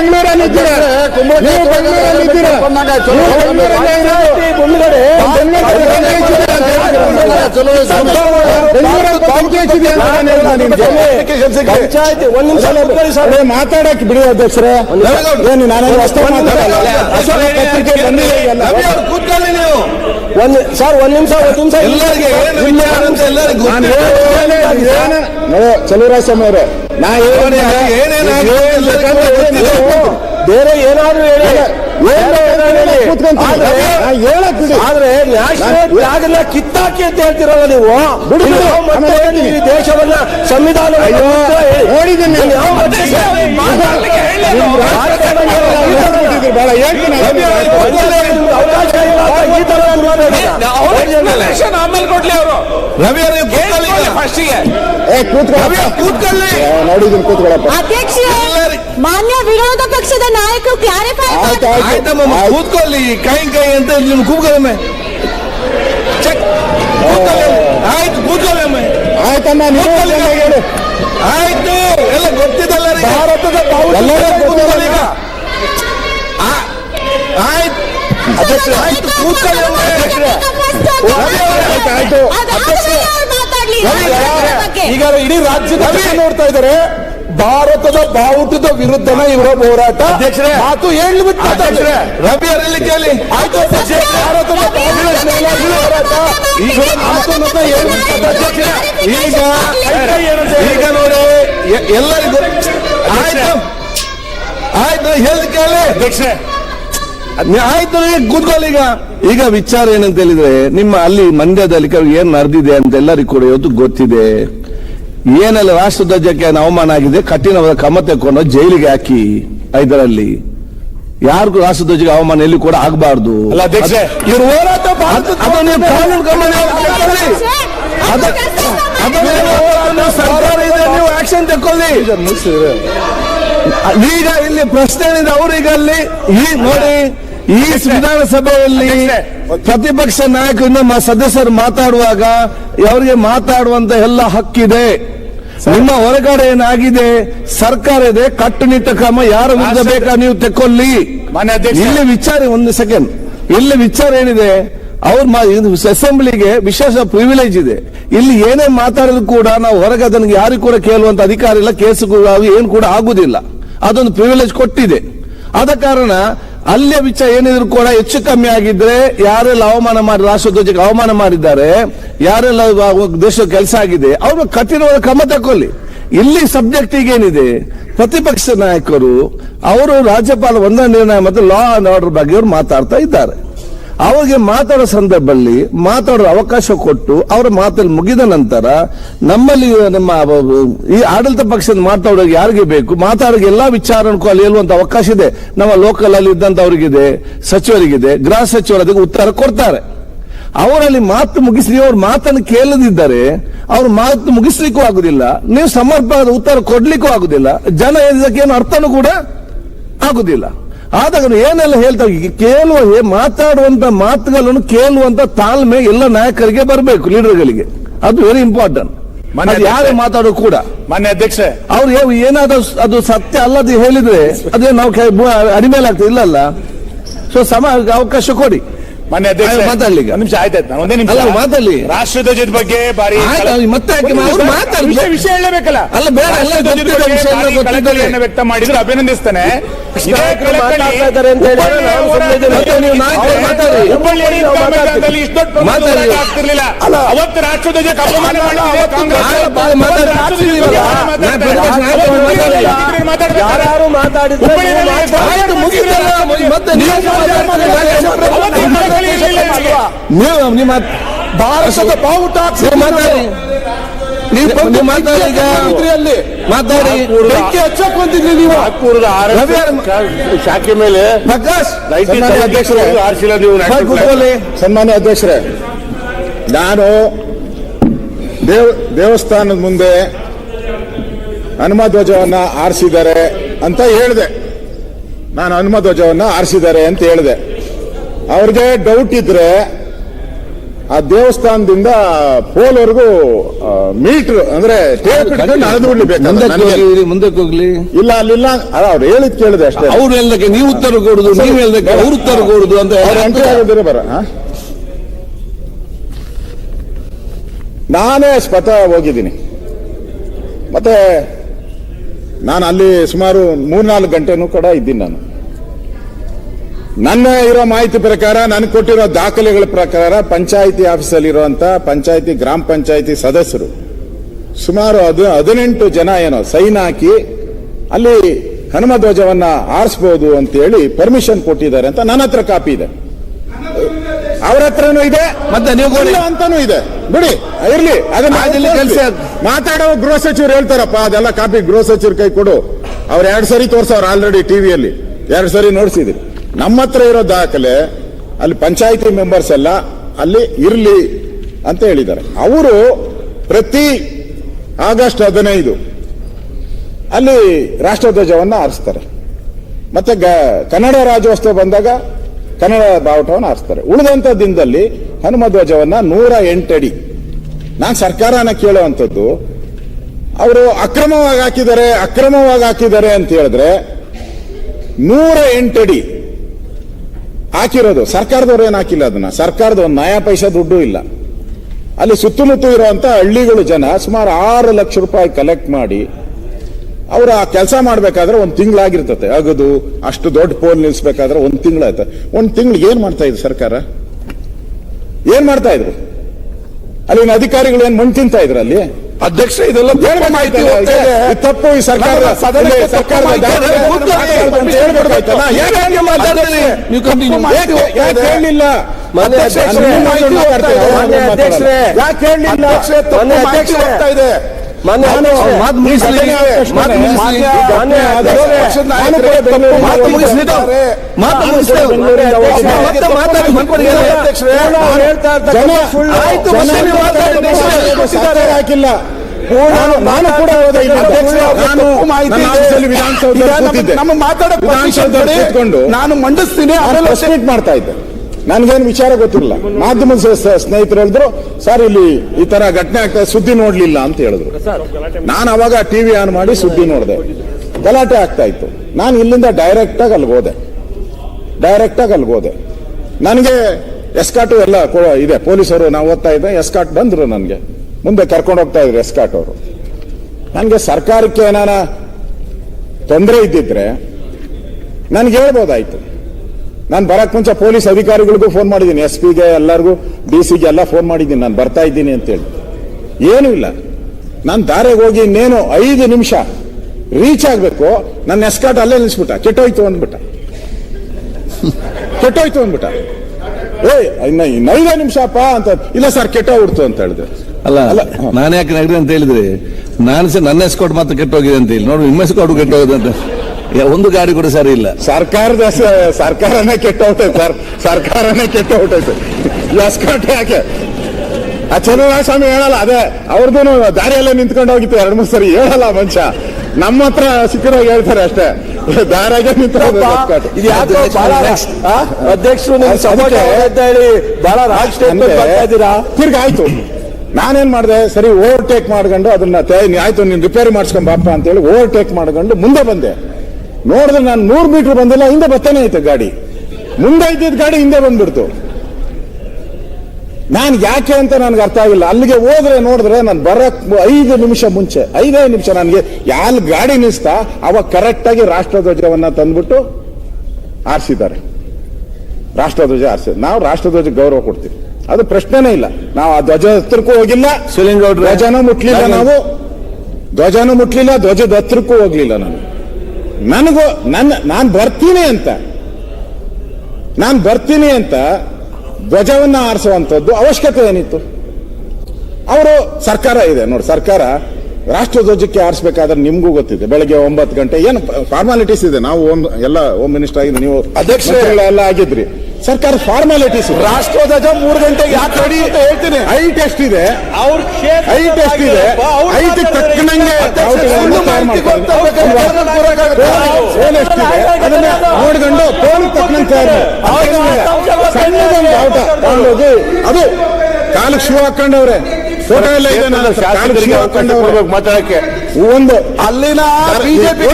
ಪಾಕಿಸ್ತಾನದಲ್ಲಿ ಇಲ್ಲ. ನೀವು ಬೆಂಗಳೂರಲ್ಲೇ ಇರೋದು. ಬೆಂಗಳೂರಲ್ಲಿ ಮಾತಾಡಕ್ಕೆ ಬಿಡಿ ಅಧ್ಯಕ್ಷರೇ ಏನು ನಾನೇ ಪತ್ರಿಕೆ ಕೂತ್ಕೊಳ್ಳಿ ನೀವು ಒಂದ್ ಸರ್ ಒಂದ್ ನಿಮಿಷ ಒಂದ್ ನಿಮಿಷ ಎಲ್ಲರಿಗೆ ಎಲ್ಲರಿಗೂ ನೋಡು, ಚಲುವರಾಜಸ್ವಾಮಿ ಅವರೇ. ನಾ. ಬೇರೆ ಏನಾದ್ರು. ಆದ್ರೆ- ನ್ಯಾಷನಲ್ ಕಿತ್ತಾಕಿ ಅಂತ ಹೇಳ್ತಿರಲ್ಲ ನೀವು? ದೇಶವನ್ನ ಸಂವಿಧಾನ ನೋಡಿದ್ದೀನಿ ಬಿಟ್ಟಿದ್ರು ಬೇಡ ಹೇಳ್ತೀನಿ ಆಮೇಲೆ ಕೊಡ್ಲಿ ಅವರು. ರವಿ ಅವರಿಗೆ ಕೂತ್ಕೊಳ್ಳಿ. ಏ ಕೂತ್ಕೊಳ್ಳ. ಕೂತ್ಕೊಳ್ಳಿ. ನೋಡಿದ್ದೀನಿ ಕೂತ್ಕೊಳ್ಳಪ್ಪ. ಅಧ್ಯಕ್ಷ ಮಾನ್ಯ ವಿರೋಧ ಪಕ್ಷದ ನಾಯಕರು ಕ್ಲಾರಿಫೈ ಆಯ್ತು ಆಯ್ತು. ಆಯ್ತಮ್ಮ ಆಯ್ತು. ಕೂತ್ಕೊಳ್ಳಿ. ಕೈ ಕೈ ಅಂತ ನಿಮ್ ಕೂತ್ಕೊಳ್ಳೊಮ್ಮೆ ಚೆಕ್. ಕೂತ್ಕೊಳ್ಳಿ. ಆಯ್ತು ಕೂತ್ಕೊಳ್ಳೊಮ್ಮ ಆಯ್ತಮ್ಮ ನೀವು ಹೇಳು ಆಯ್ತು ಎಲ್ಲ ಗೊತ್ತಿದ್ದಲ್ಲ ಭಾರತದ ಎಲ್ಲರೂ ಕೂತ್ಕೊಳ್ಳಿ ಈಗ. ಈಗ ಇಡೀ ರಾಜ್ಯದ ನೋಡ್ತಾ ಇದ್ದಾರೆ. ಭಾರತದ ಬಾವುಟದ ವಿರುದ್ಧನ ಇವರ ಹೋರಾಟ. ಅಧ್ಯಕ್ಷರೇ. ಮಾತು ಹೇಳಿ ಬಿಟ್ಟು ರವಿ ಅವರಲ್ಲಿ ಕೇಳಿ. ಆಯ್ತು ಭಾರತದ ಹೋರಾಟ. ಈಗ ಮಾತು ಹೇಳ್ಬಿಟ್ಟು. ಈಗ ಈಗ ನೋಡಿ ಎಲ್ಲರಿಗೂ ಆಯ್ತು. ಆಯ್ತು ಹೇಳಿ ಕೇಳಿ. ಅಧ್ಯಕ್ಷರೇ. ಆಯ್ತು ಈಗ ಕೂತ್ಕೊಳ್ಳಿ ಈಗ. ಈಗ ವಿಚಾರ ಏನಂತ ಹೇಳಿದ್ರೆ ನಿಮ್ಮ ಅಲ್ಲಿ ಮಂಡ್ಯದಲ್ಲಿ ಏನ್ ನಡೆದಿದೆ ಅಂತ ಎಲ್ಲರಿಗೂ ಕೂಡ ಇವತ್ತು ಗೊತ್ತಿದೆ. ಏನೆಲ್ಲ ರಾಷ್ಟ್ರಧ್ವಜಕ್ಕೆ ಧ್ವಜಕ್ಕೆ ಅವಮಾನ ಆಗಿದೆ ಕಠಿಣವಾದ ಕ್ರಮ ತೆಕ್ಕೊಂಡು ಜೈಲಿಗೆ ಹಾಕಿ ಇದರಲ್ಲಿ ಯಾರಿಗೂ ರಾಷ್ಟ್ರಧ್ವಜಕ್ಕೆ ಅವಮಾನ ಎಲ್ಲಿ ಕೂಡ ಆಗಬಾರ್ದು. ಆಕ್ಷನ್ ಈಗ ಇಲ್ಲಿ ಪ್ರಶ್ನೆ ಏನಿದೆ ಅವ್ರಿಗೆ ಅಲ್ಲಿ ಈ ನೋಡಿ. ಈ ವಿಧಾನಸಭೆಯಲ್ಲಿ ಪ್ರತಿಪಕ್ಷ ನಾಯಕರು ನಮ್ಮ ಸದಸ್ಯರು ಮಾತಾಡುವಾಗ ಅವರಿಗೆ ಮಾತಾಡುವಂತ ಎಲ್ಲ ಹಕ್ಕಿದೆ. ನಿಮ್ಮ ಹೊರಗಡೆ ಏನಾಗಿದೆ? ಸರ್ಕಾರ ಇದೆ ಕಟ್ಟುನಿಟ್ಟ ಕ್ರಮ ಯಾರು ವಿರುದ್ಧ ಬೇಕಾ ನೀವು ತೆಕ್ಕೊಳ್ಳಿ. ಇಲ್ಲಿ ವಿಚಾರ ಒಂದು ಸೆಕೆಂಡ್. ಇಲ್ಲಿ ವಿಚಾರ ಏನಿದೆ? ಅವ್ರ ಅಸೆಂಬ್ಲಿಗೆ ವಿಶೇಷ ಪ್ರಿವಿಲೇಜ್ ಇದೆ. ಇಲ್ಲಿ ಏನೇ ಮಾತಾಡಿದ್ರು ಕೂಡ ನಾವು ಹೊರಗೆ ಅದನ್ನು ಯಾರಿಗೂ ಕೂಡ ಕೇಳುವಂತ ಅಧಿಕಾರ ಇಲ್ಲ ಕೇಸು ಏನು ಕೂಡ ಆಗುದಿಲ್ಲ. ಅದೊಂದು ಪ್ರಿವಿಲೇಜ್ ಕೊಟ್ಟಿದೆ. ಆದ ಕಾರಣ ಅಲ್ಲಿಯ ವಿಚಾರ ಏನಿದ್ರು ಕೂಡ ಹೆಚ್ಚು ಕಮ್ಮಿ ಆಗಿದ್ರೆ ಯಾರೆಲ್ಲ ಅವಮಾನ ಮಾಡಿ ರಾಷ್ಟ್ರಧ್ವಜಕ್ಕೆ ಅವಮಾನ ಮಾಡಿದ್ದಾರೆ, ಯಾರೆಲ್ಲ ದೇಶದ ಕೆಲಸ ಆಗಿದೆ, ಅವರು ಕಠಿಣವಾದ ಕ್ರಮ ತಕೊಳ್ಳಿ ಇಲ್ಲಿ ಸಬ್ಜೆಕ್ಟ್ ಏನಿದೆ ಪ್ರತಿಪಕ್ಷ ನಾಯಕರು, ಅವರು ರಾಜ್ಯಪಾಲ ಒಂದನೇ ನಿರ್ಣಯ ಮತ್ತು ಲಾ ಅಂಡ್ ಆರ್ಡರ್ ಬಗ್ಗೆ ಅವರು ಮಾತಾಡ್ತಾ ಇದ್ದಾರೆ. ಅವರಿಗೆ ಮಾತಾಡೋ ಸಂದರ್ಭದಲ್ಲಿ ಮಾತಾಡೋ ಅವಕಾಶ ಕೊಟ್ಟು ಅವರ ಮಾತಲ್ಲಿ ಮುಗಿದ ನಂತರ ನಮ್ಮಲ್ಲಿ ನಮ್ಮ ಈ ಆಡಳಿತ ಪಕ್ಷದ ಮಾತಾಡೋ ಯಾರಿಗೆ ಬೇಕು? ಮಾತಾಡೋ ಎಲ್ಲಾ ವಿಚಾರಕ್ಕೂ ಅಲ್ಲಿ ಹೇಳುವಂತ ಅವಕಾಶ ಇದೆ. ನಮ್ಮ ಲೋಕಲ್ ಅಲ್ಲಿ ಇದ್ದಂತವರಿಗಿದೆ ಸಚಿವರಿಗಿದೆ, ಗೃಹ ಸಚಿವರು ಅದಕ್ಕೆ ಉತ್ತರ ಕೊಡ್ತಾರೆ. ಅವರಲ್ಲಿ ಮಾತು ಮುಗಿಸಿ ಅವ್ರ ಮಾತನ್ನು ಕೇಳದಿದ್ದರೆ ಅವ್ರ ಮಾತು ಮುಗಿಸ್ಲಿಕ್ಕೂ ಆಗುದಿಲ್ಲ. ನೀವು ಸಮರ್ಪಕ ಉತ್ತರ ಕೊಡ್ಲಿಕ್ಕೂ ಆಗುದಿಲ್ಲ. ಜನ ಇದಕ್ಕೇನು ಅರ್ಥನೂ ಕೂಡ ಆಗುದಿಲ್ಲ. ಆದಾಗ ಏನೆಲ್ಲ ಹೇಳ್ತಾರೆ ಈಗ ಕೇಳುವ ಮಾತಾಡುವಂತ ಮಾತುಗಳನ್ನು ಕೇಳುವಂತ ತಾಳ್ಮೆ ಎಲ್ಲ ನಾಯಕರಿಗೆ ಬರಬೇಕು ಲೀಡರ್ಗಳಿಗೆ. ಅದು ವೆರಿ ಇಂಪಾರ್ಟೆಂಟ್ ಯಾರು ಯಾರೇ ಮಾತಾಡೋ ಕೂಡ. ಮಾನ್ಯ ಅಧ್ಯಕ್ಷ ಅವ್ರು ಏನಾದ್ರೂ ಅದು ಸತ್ಯ ಅಲ್ಲದೆ ಹೇಳಿದ್ರೆ ಅದೇ ನಾವು ಅಡಿಮೇಲೆ ಆಗ್ತದೆ ಇಲ್ಲ ಇಲ್ಲಲ್ಲ ಸೊ ಸಮ ಅವಕಾಶ ಕೊಡಿ. ಮಾನ್ಯ ಅಧ್ಯಕ್ಷ ಮಾತಾಡ್ಲಿ ಈಗ. ಒಂದ್ ನಿಮಿಷ ಆಯ್ತಾಯ್ತು ನಾನು ಒಂದೇ ನಿಮಿಷ ಅಲ್ಲ, ಮಾತಾಡ್ಲಿ. ರಾಷ್ಟ್ರಧ್ವಜದ ಬಗ್ಗೆ ಬಾರಿ ಆಯ್ತು, ಅವ್ರು ಮತ್ತೆ ಯಾಕೆ ಮಾ- ಅವ್ರು ಮಾತಾಡ್ಲಿ. ವಿಷಯ ವಿಷಯ ಹೇಳಬೇಕಲ್ಲ ಅಲ್ಲ, ಬೇಡ, ಎಲ್ಲ ರಾಷ್ಟ್ರಧ್ವಜದ ಗೊತ್ತಿದೆ, ಬಗ್ಗೆ ವಿಷಯ ಎಲ್ಲ ಭಾರಿ ಗೊತ್ತಿದೆ. ಕಳಕಳಿಯನ್ನ ವ್ಯಕ್ತ ಮಾಡಿದ್ರು ಅಭಿನಂದಿಸ್ತಾನೆ ಇದೇ ನಾಯಕರು ಕಳಕಳಿ ಮಾತಾಡ್ತಾ ಇದ್ದಾರೆ ಅಂತ ಹೇಳಿ ಹುಬ್ಬಳ್ಳಿ ನಾವು ಹೋರಾಟ ಸುಮ್ಮನೆ ಮತ್ತೆ ನೀವು ನಾಯಕರು ಅವ್ರು ಮಾತಾಡಿ. ಹುಬ್ಬಳ್ಳಿ ನಾವು ಮೈದಾನದಲ್ಲಿ ಇಷ್ಟು ದೊಡ್ಡ ಪ್ರಮಾಣದ ಮಾತಾಡಿ. ಹೋರಾಟ ಆಗ್ತಿರ್ಲಿಲ್ಲ ಅವತ್ತು ರಾಷ್ಟ್ರಧ್ವಜಕ್ಕೆ ಅಪಮಾನ ಮಾಡಿದ್ರೆ ಕಾಂಗ್ರೆಸ್ ಆಯ್ತು, ಬಾಯ್ ಮಾತಾಡಿ. ರಾಷ್ಟ್ರಧ್ವಜದ ಬಗ್ಗೆ ನಾನು ಮಾತಾಡ್ತಾರೆ. ಪ್ರತಿಪಕ್ಷ ಅವತ್ತು ಮಾತಾಡಿ. ಯಾರು ಮಾತಾಡಿದ್ರೆ ಹುಬ್ಬಳ್ಳಿಯಲ್ಲಿ ನೀವು ಆಯ್ತು, ಮುಗಿತಲ್ಲ, ಮತ್ತೆ ನೀವು ನೀವು ನಿಮ್ಮ ಭಾರತದ ಬಾವುಟ ಮಾತಾಡಿ ನೀವು ನೀವು ಭಾರತದ ಈಗ. ಅಲ್ಲಿ ಮಾತಾಡಿ. ಬೆಂಕಿ ಹಚ್ಚಕ್ ಬಂದಿದ್ರಿ ನೀವು. ರವಿ ಅವ್ರ- ಶಾಖೆ ಮೇಲೆ ಪ್ರಕಾಶ್ ಸನ್ಮಾನ್ಯ ಅಧ್ಯಕ್ಷರ ಆರಿಸಿಲ್ಲ ನೀವು. ಸನ್ಮಾನ್ಯ ಅಧ್ಯಕ್ಷರೇ ನಾನು ದೇವ್ ದೇವಸ್ಥಾನದ ಮುಂದೆ ಹನುಮ ಧ್ವಜವನ್ನ ಆರಿಸಿದ್ದಾರೆ ಅಂತ ಹೇಳಿದೆ. ನಾನು ಹನುಮ ಧ್ವಜವನ್ನ ಆರಿಸಿದ್ದಾರೆ ಅಂತ ಹೇಳಿದೆ. ಅವ್ರಿಗೆ ಡೌಟ್ ಇದ್ರೆ ಆ ದೇವಸ್ಥಾನದಿಂದ ಪೋಲ್ವರೆಗೂ ಮೀಟರ್ ಅಂದ್ರೆ ಮುಂದಕ್ಕೆ ಹೋಗ್ಲಿ. ಇಲ್ಲ ಅಲ್ಲಿಲ್ಲ ಅಲ್ಲ ಅವ್ರು ಹೇಳಿದ್ ಕೇಳಿದೆ ಅಷ್ಟೇ. ಅವ್ರು ಹೇಳ್ದಕ್ಕೆ ನೀವು ಉತ್ತರ ಕೊಡುದು ನೀವು ಹೇಳ್ದಕ್ಕೆ ಅವ್ರು ಉತ್ತರ ಕೊಡುದು ಅಂತ ಎಂಟ್ರಿ ಆಗೋದಿರ ಬರ? ನಾನೇ ಸ್ವತಃ ಹೋಗಿದ್ದೀನಿ. ಮತ್ತೆ ನಾನು ಅಲ್ಲಿ ಸುಮಾರು ಮೂರ್ನಾಲ್ಕು ಗಂಟೆನೂ ಕೂಡ ಇದ್ದೀನಿ ನಾನು. ನನ್ನ ಇರೋ ಮಾಹಿತಿ ಪ್ರಕಾರ ನನಗೆ ಕೊಟ್ಟಿರೋ ದಾಖಲೆಗಳ ಪ್ರಕಾರ ಪಂಚಾಯಿತಿ ಆಫೀಸಲ್ಲಿ ಇರುವಂತ ಪಂಚಾಯಿತಿ ಗ್ರಾಮ ಪಂಚಾಯಿತಿ ಸದಸ್ಯರು ಸುಮಾರು ಅದು ಹದಿನೆಂಟು ಜನ ಏನೋ ಸೈನ್ ಹಾಕಿ ಅಲ್ಲಿ ಹನುಮ ಧ್ವಜವನ್ನ ಆರಿಸಬಹುದು ಅಂತ ಹೇಳಿ ಪರ್ಮಿಷನ್ ಕೊಟ್ಟಿದ್ದಾರೆ ಅಂತ ನನ್ನ ಹತ್ರ ಕಾಪಿ ಇದೆ. ಅವ್ರ ಹತ್ರನೂ ಇದೆ ಮತ್ತೆ ನೀವು ಅಂತಾನೂ ಇದೆ. ಬಿಡಿ ಇರ್ಲಿ ಅದನ್ನ ಮಾತಾಡೋ ಗೃಹ ಸಚಿವರು ಹೇಳ್ತಾರಪ್ಪ ಅದೆಲ್ಲ ಕಾಪಿ ಗೃಹ ಸಚಿವರ ಕೈ ಕೊಡು. ಅವ್ರು ಎರಡ್ ಸರಿ ತೋರ್ಸವ್ರ ಆಲ್ರೆಡಿ ಟಿವಿಯಲ್ಲಿ ಎರಡ್ ಸರಿ ನೋಡ್ಸಿದಿರಿ ನಮ್ಮ ಹತ್ರ ಇರೋ ದಾಖಲೆ, ಅಲ್ಲಿ ಪಂಚಾಯಿತಿ ಮೆಂಬರ್ಸ್ ಎಲ್ಲ ಅಲ್ಲಿ ಇರಲಿ ಅಂತ ಹೇಳಿದ್ದಾರೆ. ಅವರು ಪ್ರತಿ ಆಗಸ್ಟ್ ಹದಿನೈದು ಅಲ್ಲಿ ರಾಷ್ಟ್ರಧ್ವಜವನ್ನು ಆರಿಸ್ತಾರೆ. ಮತ್ತೆ ಕನ್ನಡ ರಾಜ್ಯೋತ್ಸವ ಬಂದಾಗ ಕನ್ನಡ ಬಾವುಟವನ್ನು ಆರಿಸ್ತಾರೆ. ಉಳಿದಂತ ದಿನದಲ್ಲಿ ಹನುಮ ಧ್ವಜವನ್ನ ನೂರ ಎಂಟಡಿ ನಾನು ಸರ್ಕಾರನ ಕೇಳುವಂಥದ್ದು, ಅವರು ಅಕ್ರಮವಾಗಿ ಹಾಕಿದ್ದಾರೆ ಅಕ್ರಮವಾಗಿ ಹಾಕಿದ್ದಾರೆ ಅಂತ ಹೇಳಿದ್ರೆ ನೂರ ಎಂಟಡಿ ಹಾಕಿರೋದು, ಸರ್ಕಾರದವ್ರು ಏನು ಹಾಕಿಲ್ಲ ಅದನ್ನ? ಸರ್ಕಾರದ ಒಂದು ನಯಾ ಪೈಸಾ ದುಡ್ಡು ಇಲ್ಲ. ಅಲ್ಲಿ ಸುತ್ತಮುತ್ತ ಇರುವಂತ ಹಳ್ಳಿಗಳು ಜನ ಸುಮಾರು ಆರು ಲಕ್ಷ ರೂಪಾಯಿ ಕಲೆಕ್ಟ್ ಮಾಡಿ ಅವರು ಆ ಕೆಲಸ ಮಾಡಬೇಕಾದ್ರೆ ಒಂದು ತಿಂಗಳಾಗಿರ್ತತೆ. ಅಗದು, ಅಷ್ಟು ದೊಡ್ಡ ಪೋಲ್ ನಿಲ್ಸ್ಬೇಕಾದ್ರೆ ಒಂದು ತಿಂಗಳಾಯ್ತು. ಒಂದು ತಿಂಗಳು ಏನು ಮಾಡ್ತಾ ಇದ್ರು ಸರ್ಕಾರ? ಏನು ಮಾಡ್ತಾ ಇದ್ರು? ಅಲ್ಲಿನ ಅಧಿಕಾರಿಗಳು ಏನು ಮಣ್ಣು ತಿಂತಾ ಇದ್ರು ಅಲ್ಲಿ? ಅಧ್ಯಕ್ಷ ಇದೆಲ್ಲ ಬೇರೆ ಮಾಹಿತಿ ತಪ್ಪು ಈ ಸರ್ಕಾರ continue. ಯಾಕೆ ಯಾಕೆ ಹಾಕಿಲ್ಲ ನಾನು ಕೂಡ ಕೂತಿದ್ದೆ. ನಮ್ಮ ಮಾತಾಡೋ ನಾನು ಮಂಡಿಸ್ತೀನಿ ಮಾಡ್ತಾ ಇದ್ದೆ. ನನ್ಗೇನು ವಿಚಾರ ಗೊತ್ತಿಲ್ಲ. ಮಾಧ್ಯಮ ಸ್ನೇಹಿತರು ಹೇಳಿದ್ರು ಸರ್ ಇಲ್ಲಿ ಈ ತರ ಘಟನೆ ಆಗ್ತಾ ಸುದ್ದಿ ನೋಡ್ಲಿಲ್ಲ ಅಂತ ಹೇಳಿದ್ರು. ನಾನು ಅವಾಗ ಟಿವಿ ಆನ್ ಮಾಡಿ ಸುದ್ದಿ ನೋಡಿದೆ. ಗಲಾಟೆ ಆಗ್ತಾ ಇತ್ತು. ನಾನು ಇಲ್ಲಿಂದ ಡೈರೆಕ್ಟ್ ಆಗಿ ಅಲ್ಲಿಗೆ ಹೋದೆ. ಡೈರೆಕ್ಟ್ ಆಗಿ ಅಲ್ಲಿಗೆ ಹೋದೆ. ನನಗೆ ಎಸ್ಕಾಟು ಎಲ್ಲ ಕೊ- ಇದೆ. ಪೊಲೀಸರು ನಾವು ಓದ್ತಾ ಇದ್ದೆ ಎಸ್ಕಾಟ್ ಬಂದ್ರು ನನಗೆ. ಮುಂದೆ ಕರ್ಕೊಂಡು ಹೋಗ್ತಾ ಇದ್ರು ಎಸ್ಕಾಟ್ ಅವರು. ನನಗೆ ಸರ್ಕಾರಕ್ಕೆ ಏನಾರ ತೊಂದರೆ ಇದ್ದಿದ್ರೆ ನನಗೆ ಹೇಳ್ಬೋದಾಯ್ತು. ನಾನು ಬರಕ್ ಮುಂಚೆ ಪೊಲೀಸ್ ಅಧಿಕಾರಿಗಳಿಗೂ ಫೋನ್ ಮಾಡಿದ್ದೀನಿ. ಎಸ್ ಪಿಗೆ ಎಲ್ಲರಿಗೂ ಡಿ ಸಿಗೆ ಎಲ್ಲ ಫೋನ್ ಮಾಡಿದ್ದೀನಿ. ನಾನು ಬರ್ತಾ ಇದ್ದೀನಿ ಅಂತೇಳಿ. ಏನೂ ಇಲ್ಲ. ನಾನು ದಾರೆಗೆ ಹೋಗಿ ಇನ್ನೇನು ಐದು ನಿಮಿಷ ರೀಚ್ ಆಗಬೇಕು. ನನ್ನ ಎಸ್ಕಾಟ್ ಅಲ್ಲೇ ನಿಲ್ಸ್ಬಿಟ್ಟ. ಕೆಟ್ಟೋಯ್ತು ಅಂದ್ಬಿಟ್ಟ. ಕೆಟ್ಟೋಯ್ತು ಅಂದ್ಬಿಟ್ಟ. ಏ ಇನ್ನ ಐದೇ ನಿಮಿಷಪ್ಪ ಅಂತ. ಇಲ್ಲ ಸರ್ ಕೆಟ್ಟೋಗ್ಬಿಡ್ತು ಅಂತ ಹೇಳಿದೆ. ಅಲ್ಲ ಅಲ್ಲ. ನಾನು ಯಾಕೆ ನಗ್ರಿ ಅಂತ ಹೇಳಿದ್ರಿ ನಾನು ಸರ್ ನನ್ನ ಎಸ್ಕೋಟ್ ಮಾತ್ರ ಕೆಟ್ಟೋಗಿದೆ ಅಂತ ಹೇಳಿ. ನೋಡಿ ನಿಮ್ಮ ಎಸ್ಕೋಟ್ ಕೆಟ್ಟೋಗಿದೆ ಅಂತ. ಒಂದು ಗಾಡಿ ಕೂಡ ಸರಿ ಇಲ್ಲ. ಸರ್ಕಾರದ ಸರ್ಕಾರನೇ ಕೆಟ್ಟ ಹೊಟ್ಟೈತೆ ಸರ್. ಸರ್ಕಾರನೇ ಕೆಟ್ಟೋಗ್ತೈತೆ ಎಸ್ಕಾಟ್ ಯಾಕೆ? ಆ ಸ್ವಾಮಿ ಹೇಳಲ್ಲ ಅದೇ ಅವ್ರದ್ದು ದಾರಿಯಲ್ಲೇ ನಿಂತ್ಕೊಂಡು ಹೋಗಿತ್ತು ಎರಡು ಮೂರು ಸರಿ. ಹೇಳಲ್ಲ ಮನುಷ್ಯ. ನಮ್ಮ ಹತ್ರ ಸಿಕ್ಕಿರೋ ಹೇಳ್ತಾರೆ ಅಷ್ಟೇ. ದಾರಾಗೆ ನಿಂತ್ಕೊಂಡು ಇದು ಯಾಕೋ ಬಹಳ ಆ? ಅಧ್ಯಕ್ಷರು ಹೇಳಿ ಬಹಳ ರಾಜ್ ಸ್ಟೇಟ್ಮೆಂಟ್ ಅಂದ್ರೆ ಮಾಡ್ತಾ ಇದ್ದೀರಾ? ತಿರ್ಗಿ ಆಯ್ತು. ನಾನೇನ್ ಮಾಡಿದೆ ಸರಿ ಓವರ್ಟೇಕ್ ಮಾಡ್ಕೊಂಡು ಅದನ್ನ ಆಯ್ತು ನೀನ್ ರಿಪೇರಿ ಮಾಡಿಸ್ಕೊಂಬಪ್ಪ ಅಂತ ಹೇಳಿ ಓವರ್ಟೇಕ್ ಮಾಡ್ಕೊಂಡು ಮುಂದೆ ಬಂದೆ. ನೋಡಿದ್ರೆ ನಾನು ನೂರು ಮೀಟರ್ ಬಂದಿಲ್ಲ ಹಿಂದೆ ಬರ್ತಾನೆ ಐತೆ ಗಾಡಿ. ಮುಂದೆ ಇದ್ದಿದ್ದ ಗಾಡಿ ಹಿಂದೆ ಬಂದ್ಬಿಡ್ತು. ನಾನು ಯಾಕೆ ಅಂತ ನನ್ಗೆ ಅರ್ಥ ಆಗಿಲ್ಲ. ಅಲ್ಲಿಗೆ ಹೋದ್ರೆ ನೋಡಿದ್ರೆ ನಾನು ಬರಕ್ ಐದು ನಿಮಿಷ ಮುಂಚೆ ಐದೇ ನಿಮಿಷ ನನಗೆ ಯಾಲ್ ಗಾಡಿ ನಿಲ್ಸ್ತಾ ಅವಾಗ ಕರೆಕ್ಟ್ ಆಗಿ ರಾಷ್ಟ್ರಧ್ವಜವನ್ನ ತಂದ್ಬಿಟ್ಟು ಆರಿಸಿದ್ದಾರೆ. ರಾಷ್ಟ್ರಧ್ವಜ ಆರಿಸಿ ನಾವು ರಾಷ್ಟ್ರಧ್ವಜ ಗೌರವ ಕೊಡ್ತೀವಿ. ಅದು ಪ್ರಶ್ನೆನೇ ಇಲ್ಲ. ನಾವು ಆ ಧ್ವಜ ಹತ್ರಕ್ಕೂ ಹೋಗಿಲ್ಲ. ಧ್ವಜನೂ ಮುಟ್ಲಿಲ್ಲ ನಾವು. ಧ್ವಜನೂ ಮುಟ್ಲಿಲ್ಲ ಧ್ವಜದ ಹತ್ರಕ್ಕೂ ಹೋಗ್ಲಿಲ್ಲ ನಾನು. ನನಗೂ ನನ್ನ ನಾನು ಬರ್ತೀನಿ ಅಂತ. ನಾನು ಬರ್ತೀನಿ ಅಂತ ಧ್ವಜವನ್ನ ಆರಿಸುವಂಥದ್ದು ಅವಶ್ಯಕತೆ ಏನಿತ್ತು? ಅವರು ಸರ್ಕಾರ ಇದೆ ನೋಡಿ ಸರ್ಕಾರ ರಾಷ್ಟ್ರ ಧ್ವಜಕ್ಕೆ ಆರಿಸಬೇಕಾದ್ರೆ ನಿಮ್ಗೂ ಗೊತ್ತಿದೆ. ಬೆಳಗ್ಗೆ ಒಂಬತ್ತು ಗಂಟೆ ಏನು ಫಾರ್ಮಾಲಿಟೀಸ್ ಇದೆ ನಾವು ಹೋಮ್ ಎಲ್ಲ ಹೋಮ್ ಮಿನಿಸ್ಟರ್ ಆಗಿದೆ ನೀವು ಅಧ್ಯಕ್ಷ ಎಲ್ಲ ಆಗಿದ್ರಿ. ಸರ್ಕಾರ ಫಾರ್ಮಾಲಿಟೀಸ್ ರಾಷ್ಟ್ರ ಧ್ವಜ ಮೂರು ಗಂಟೆಗೆ ಯಾಕೆ ರೆಡಿ ಅಂತ ಹೇಳ್ತೀನಿ. ಹೈಟ್ ಎಷ್ಟಿದೆ ಅವ್ರ ಹೈಟ್ ಎಷ್ಟಿದೆ ಹೈಟ್ ತಕ್ಕನಂಗೆ ನೋಡ್ಕೊಂಡು. ಸಣ್ಣದೊಂದು ತಗೊಂಡೋಗಿ ಅದು ಕಾಲಕ್ಕೆ ಹಾಕೊಂಡವ್ರೆ ಫೋಟೋ ಎಲ್ಲ ಇದೆ ನನ್ನ ಹತ್ರ. ಕಾಲಕ್ಕೆ ಶೂ ಹಾಕೊಂಡವ್ರೆ ಮಾತಾಡಕ್ಕೆ. ಒಂದು ಅಲ್ಲಿನ ಬಿಜೆಪಿ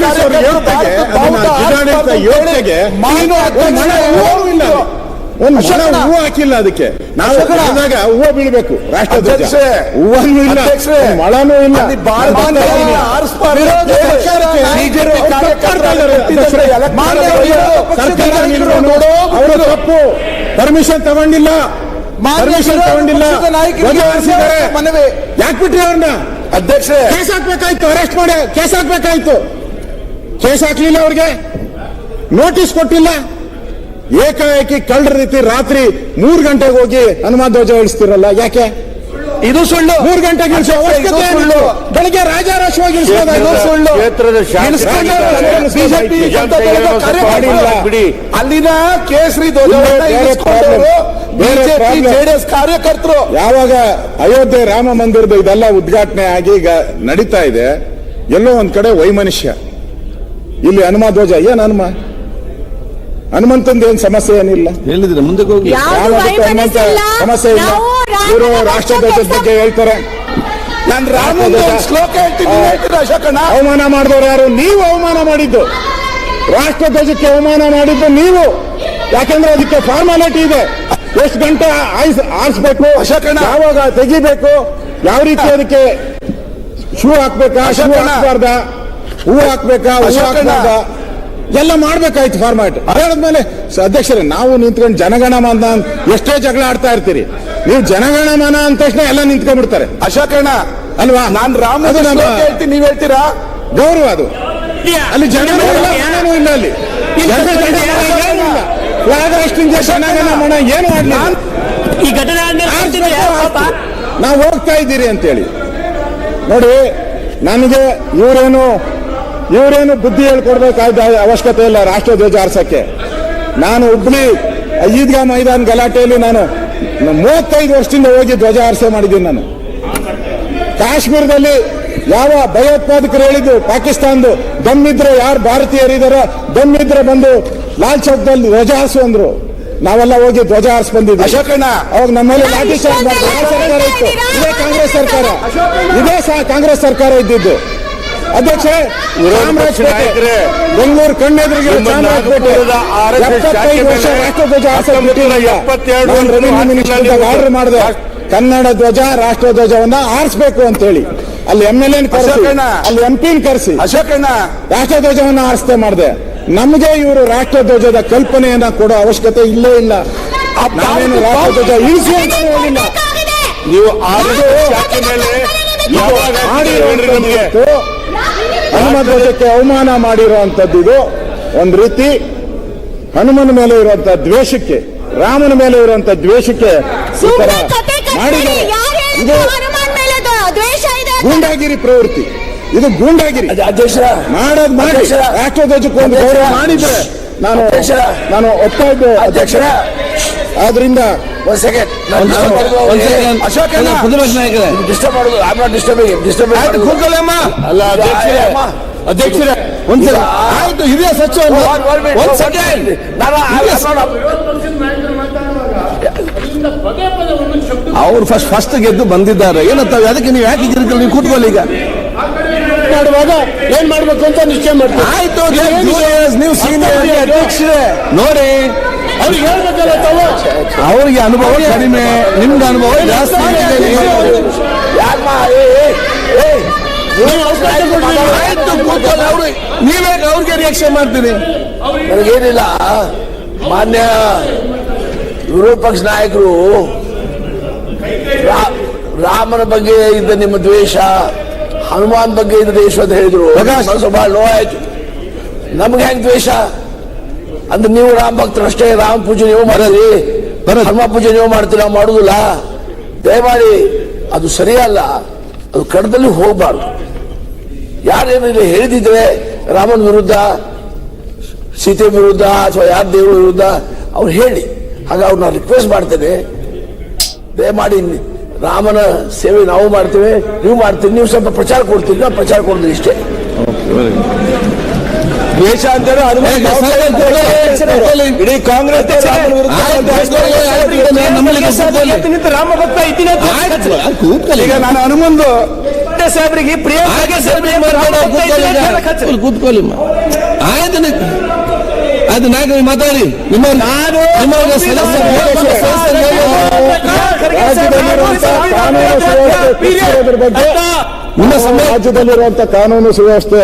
ಯೋಗ್ಯತೆಗೆ ಒಂದು ಮಣ ಇಲ್ಲ. ಒಂದು ಹೂವು ಹಾಕಿಲ್ಲ ಅದಕ್ಕೆ. ನಾವು. ಹೋದಾಗ ಹೂವು ಬೀಳ್ಬೇಕು. ರಾಷ್ಟ್ರಧ್ವಜ. ಅಧ್ಯಕ್ಷರೇ. ಹೂವನ್ನು ಇಲ್ಲ. ಮಳನೂ ಇಲ್ಲ. ನೋಡೋ ತಪ್ಪು. ಪರ್ಮಿಷನ್ ತಗೊಂಡಿಲ್ಲ. ಪರ್ಮಿಷನ್ ತಗೊಂಡಿಲ್ಲ. ಮನವಿ. ಯಾಕೆ ಬಿಟ್ರಿ ಅವ್ರನ್ನ? ಅಧ್ಯಕ್ಷರೇ! ಕೇಸ್ ಹಾಕ್ಬೇಕಾಯ್ತು ಅರೆಸ್ಟ್ ಮಾಡಿ. ಕೇಸ್ ಹಾಕ್ಬೇಕಾಯ್ತು. ಕೇಸ್ ಹಾಕ್ಲಿಲ್ಲ ಅವ್ರಿಗೆ. ನೋಟಿಸ್ ಕೊಟ್ಟಿಲ್ಲ. ಏಕಾಏಕಿ ಕಳ್ಳರ ರೀತಿ ರಾತ್ರಿ ಮೂರ್ ಗಂಟೆಗೆ ಹೋಗಿ ಹನುಮ ಧ್ವಜ ಇಳಿಸ್ತಿರಲ್ಲ ಯಾಕೆ? ಇದು ಸುಳ್ಳು. ಮೂರ್ ಗಂಟೆಗೆ ಇಳಿಸೋ ಅವಶ್ಯಕತೆ ಸುಳ್ಳು. ಬೆಳಿಗ್ಗೆ ರಾಜಾರಾಶವಾಗಿ. ಸುಳ್ಳು. ಕ್ಷೇತ್ರದ ಬಿಜೆಪಿ. ಬಿಡಿ. ಅಲ್ಲಿನ ಕೇಸರಿ ಬಿಜೆಪಿ ಜೆಡಿಎಸ್ ಕಾರ್ಯಕರ್ತರು. ಯಾವಾಗ ಅಯೋಧ್ಯೆ ರಾಮ ಮಂದಿರದ ಇದೆಲ್ಲ ಉದ್ಘಾಟನೆ ಆಗಿ ಈಗ ನಡೀತಾ ಇದೆ ಎಲ್ಲೋ ಒಂದ್ ಕಡೆ ವೈಮನುಷ್ಯ ಇಲ್ಲಿ ಹನುಮ ಧ್ವಜ ಏನ್ ಹನುಮ ಹನುಮಂತಂದ ಏನ್ ಸಮಸ್ಯೆ ಏನಿಲ್ಲ? ಹೇಳಿದ್ರೆ ಮುಂದಕ್ಕೆ ಹೋಗಿ ಹನುಮಂತ ಸಮಸ್ಯೆ ಇಲ್ಲ. ಇವರು ಪಕ್ಷ ರಾಷ್ಟ್ರಧ್ವಜದ ಬಗ್ಗೆ ಹೇಳ್ತಾರೆ. ನಾನು ರಾಮ ಶ್ಲೋಕ ಹೇಳ್ತೀನಿ ನೀವು ಹೇಳ್ತೀರಾ ಅಶೋಕಣ್ಣ? ಅವಮಾನ ಮಾಡಿದವರು ಯಾರು? ನೀವು ಅವಮಾನ ಮಾಡಿದ್ದು. ರಾಷ್ಟ್ರಧ್ವಜಕ್ಕೆ ಅವಮಾನ ಮಾಡಿದ್ದು ನೀವು. ಯಾಕಂದ್ರೆ ಅದಕ್ಕೆ ಫಾರ್ಮಾಲಿಟಿ ಇದೆ. ಎಷ್ಟು ಗಂಟೆ ಆಯ್ಸ್ ಆರಿಸ್ಬೇಕು? ಅಶೋಕಣ್ಣ. ಯಾವಾಗ ತೆಗಿಬೇಕು? ಯಾವ ರೀತಿ ಅದಕ್ಕೆ ಶೂ ಹಾಕ್ಬೇಕಾ? ಶೂ. ಹಾಕ್ಬಾರ್ದ? ಹೂ ಹಾಕ್ಬೇಕಾ? ಹೂ ಅಶೋಕಣ್ಣ. ಹಾಕ್ಬಾರ್ದ? ಎಲ್ಲ ಮಾಡ್ಬೇಕಾಯ್ತು ಫಾರ್ಮ್ಯಾಟ್ ಅದಾದ್ಮೇಲೆ ಅಧ್ಯಕ್ಷರೇ ನಾವು ನಿಂತ್ಕೊಂಡು ಜನಗಣಮನ ಎಷ್ಟೇ ಜಗಳ ಆಡ್ತಾ ಇರ್ತೀರಿ. ನೀವು ಜನಗಣಮನ ಅಂದ ತಕ್ಷಣ ಎಲ್ಲ ನಿಂತ್ಕೊಂಡ್ಬಿಡ್ತಾರೆ. ಅಶೋಕಣ್ಣ ಅಲ್ವಾ? ನಾನ್ ರಾಮ ಹೇಳ್ತೀನಿ ನೀವ್ ಹೇಳ್ತೀರಾ? ಗೌರವ ಅದು. ಅಲ್ಲಿ ಜನನೂ ಇಲ್ಲ ಮನನೂ ಇಲ್ಲ ಅಲ್ಲಿ. ಏನೂ ಜನಗಣ ಈ ಘಟನೆ. ನಾವು ಹೋಗ್ತಾ ಇದ್ದೀರಿ ಅಂತೇಳಿ. ನೋಡಿ ನನಗೆ ಇವರೇನು ಇವರೇನು ಬುದ್ಧಿ ಹೇಳ್ಕೊಡ್ಬೇಕಾದ ಅವಶ್ಯಕತೆ ಇಲ್ಲ ರಾಷ್ಟ್ರ ಧ್ವಜ ಆರ್ಸಕ್ಕೆ ನಾನು ಹುಬ್ಳಿ ಈದ್ಗಾ ಮೈದಾನ್ ಗಲಾಟೆಯಲ್ಲಿ ನಾನು ಮೂವತ್ತೈದು ವರ್ಷದಿಂದ ಹೋಗಿ ಧ್ವಜ ಆರಿಸೆ ಮಾಡಿದ್ದೀನಿ ನಾನು. ಕಾಶ್ಮೀರದಲ್ಲಿ ಯಾವ ಭಯೋತ್ಪಾದಕರು ಹೇಳಿದ್ದು ಪಾಕಿಸ್ತಾನದ್ದು ದಮ್ಮಿದ್ರೆ ಯಾರು ಭಾರತೀಯರಿದಾರೋ ದಮ್ಮಿದ್ರೆ ಬಂದು ಲಾಲ್ ಚೌಕ್ದಲ್ಲಿ ಧ್ವಜ ಹಾರಿಸು ಅಂದ್ರು. ನಾವೆಲ್ಲ ಹೋಗಿ ಧ್ವಜ ಹಾರಿಸಿ ಬಂದಿದ್ವಿ ಅಶೋಕಣ್ಣ. ಅವಾಗ ನಮ್ಮಲ್ಲಿ ಮೇಲೆ ಲಾಠಿ ಚಾರ್ಜ್ ಸರ್ಕಾರ ಇತ್ತು ಇದೇ ಕಾಂಗ್ರೆಸ್ ಸರ್ಕಾರ. ಇದೇ ಸಹ ಕಾಂಗ್ರೆಸ್ ಸರ್ಕಾರ ಇದ್ದಿದ್ದು. ಅಧ್ಯಕ್ಷ ಚಾಮರಾಜಪೇಟೆ ಬೆಂಗಳೂರು ಕಣ್ಣೆದುರಿಗೆ ಚಾಮರಾಜಪೇಟೆ ಎಪ್ಪತ್ತೈದು ವರ್ಷ ರಾಷ್ಟ್ರಧ್ವಜ ಮಿನಿಸ್ಟರ್ ಆರ್ಡರ್ ಮಾಡಿದೆ ಕನ್ನಡ ಧ್ವಜ ರಾಷ್ಟ್ರ ಧ್ವಜವನ್ನ ಆರಿಸಬೇಕು ಅಂತ ಹೇಳಿ ಅಲ್ಲಿ ಎಂ ಎಲ್ ಎನ್ ಕರೆಸಿ. ಅಲ್ಲಿ ಎಂ ಪಿನ್ ಕರೆಸಿ ಅಶೋಕಣ್ಣ ರಾಷ್ಟ್ರ ಧ್ವಜವನ್ನ ಆರಿಸ್ತೆ ಮಾಡಿದೆ ನಮಗೆ ಇವರು ರಾಷ್ಟ್ರ ಧ್ವಜದ ಕಲ್ಪನೆಯನ್ನ ಕೊಡೋ ಅವಶ್ಯಕತೆ ಇಲ್ಲೇ ಇಲ್ಲ ನಾವೇನು ರಾಷ್ಟ್ರ ಧ್ವಜ ಇಳಿಸಿ ಅಂತ ಹೇಳಿಲ್ಲ. ನೀವು ಆಡಿ ಆರ್ಎಸ್ಎಸ್ ಶಾಖೆ ಪಕ್ಷದ ಮೇಲೆ ಕಲ್ಪನೆಗೆ ಮಾಡಿರುವಂಥದ್ದು ಹನುಮ ಧ್ವಜಕ್ಕೆ ಅವಮಾನ ಮಾಡಿರುವಂತದ್ದು ಇದು. ಒಂದ್ ರೀತಿ ಹನುಮನ ಮೇಲೆ ಇರುವಂತ ದ್ವೇಷಕ್ಕೆ ರಾಮನ ಮೇಲೆ ಇರುವಂತ ದ್ವೇಷಕ್ಕೆ? ಗೂಂಡಾಗಿರಿ ಪ್ರವೃತ್ತಿ. ಇದು ಗೂಂಡಾಗಿರಿ. ಮಾಡೋದ್ ಮಾಡಿ. ರಾಷ್ಟ್ರಧ್ವಜಕ್ಕೆ ಒಂದು. ಮಾಡಿದ್ರೆ ನಾನು. ನಾನು ಒಪ್ತಾ ಇದ್ದೆ. ಅಧ್ಯಕ್ಷರ. ಆದ್ರಿಂದ ಒಂದ್ ಸೆಕೆಂಡ್ ನಾಯಕರೇ ಡಿಸ್ಟರ್ಬ್ ಮಾಡುದು ಐ ನಾಟ್ ಡಿಸ್ಟರ್ಬಿಂಗ್ ಡಿಸ್ಟರ್ಬ್ ಆಯ್ತು ಕೂತ್ಕೊಳ್ಳಿ ಅಮ್ಮ. ಅಲ್ಲ ಅಧ್ಯಕ್ಷರೇ. ಒಂದ್ಸಲ ಆಯ್ತು ಹಿರಿಯ ಸಚಿವ ಒಂದ್ ಸೆಕೆಂಡ್ ಅವ್ರು ಫಸ್ಟ್ ಫಸ್ಟ್ ಗೆದ್ದು ಬಂದಿದ್ದಾರೆ. ಏನಂತ ಅದಕ್ಕೆ ನೀವು ಯಾಕೆ ಗಿರಿಕಲ್ ನೀವು ಕೂತ್ಕೊಳ್ಳಿ ಈಗ. ಮಾಡುವಾಗ ಏನ್ ಮಾಡ್ಬೇಕು ಅಂತ ನಿಶ್ಚಯ ಮಾಡ್ತೀವಿ. ಆಯ್ತು ನೀವು ಸೀನಿಯರ್ ಅಧ್ಯಕ್ಷರೇ. ನೋಡಿ. ಅವ್ರಿಗೆ ಹೇಳ್ಬೇಕಲ್ಲ ತಾವು ಅವ್ರಿಗೆ ಅನುಭವ ಕಡಿಮೆ ನಿಮ್ಗೆ ಅನುಭವ ಜಾಸ್ತಿ. ಇದೆ. ಯಾಕಮ್ಮ ಏ ಏ, ಏ ನೀವು. ಆಯ್ತು ಅವ್ರಿಗೆ ರಿಯಾಕ್ಷನ್ ಮಾಡ್ತೀನಿ ನನಗೇನಿಲ್ಲ. ಮಾನ್ಯ ವಿರೋಧ ಪಕ್ಷ ನಾಯಕರು ರಾಮನ ಬಗ್ಗೆ ಇದ್ದ ನಿಮ್ಮ ದ್ವೇಷ ಹನುಮಾನ್ ಬಗ್ಗೆ ಇದ್ದ ದ್ವೇಷ ಅಂತ ಹೇಳಿದ್ರು. ಬಹಳ ನೋವಾಯ್ತು ನಮ್ಗೆ ಹೆಂಗ್ ದ್ವೇಷ? ಅಂದ್ರೆ ನೀವು ರಾಮ ಭಕ್ತರಷ್ಟೇ ರಾಮ ಪೂಜೆ ನೀವು ಮಾಡಿದ್ರಿ ಧರ್ಮ ಹನುಮ ಪೂಜೆ ನೀವು ಮಾಡ್ತೀರಿ ನಾವು ಮಾಡುದಿಲ್ಲ. ದಯಮಾಡಿ ಅದು ಸರಿಯಲ್ಲ. ಅದು ಕಡದಲ್ಲಿ ಹೋಗಬಾರ್ದು. ಯಾರೇನಿಲ್ಲ ಹೇಳಿದಿದ್ರೆ ರಾಮನ ವಿರುದ್ಧ ಸೀತೆ ವಿರುದ್ಧ ಅಥವಾ ಯಾರ ದೇವರ ವಿರುದ್ಧ ಅವ್ರು ಹೇಳಿ. ಹಾಗ ಅವ್ರನ್ನ ರಿಕ್ವೆಸ್ಟ್ ಮಾಡ್ತೇನೆ. ದಯಮಾಡಿ ರಾಮನ ಸೇವೆ ನಾವು ಮಾಡ್ತೇವೆ. ನೀವು ಮಾಡ್ತೀನಿ ನೀವು ಸ್ವಲ್ಪ ಪ್ರಚಾರ ಕೊಡ್ತೀರಿ ನಾವು ಪ್ರಚಾರ ಕೊಡ್ತೀವಿ ಇಷ್ಟೇ. ದ್ವೇಷ ಅಂತಾರೆ ಇಡೀ ಕಾಂಗ್ರೆಸ್ ರಾಮ ಭಕ್ತ ಈಗ ನಾನು ಹನುಮಂದು ಸಾಹೇಬ್ರಿಗೆ ಪ್ರಿಯ ಕೂತ್ಕೊಳ್ಳಿ. ಆಯ್ತು ಅದು ನಾಗ ಮಾತಾಡಿ. ನಿಮ್ಮ ನಾನು ನಿಮ್ಮ ಸದಸ್ಯ- ಸದಸ್ಯ- ರಾಜ್ಯದಲ್ಲಿರುವಂತ ಕಾನೂನು ಸುವ್ಯವಸ್ಥೆ ಕುಸಿಯೋದ್ರ ಬಗ್ಗೆ ನಿಮ್ಮ ಸಮಯ ರಾಜ್ಯದಲ್ಲಿರುವಂತ ಕಾನೂನು ಸುವ್ಯವಸ್ಥೆ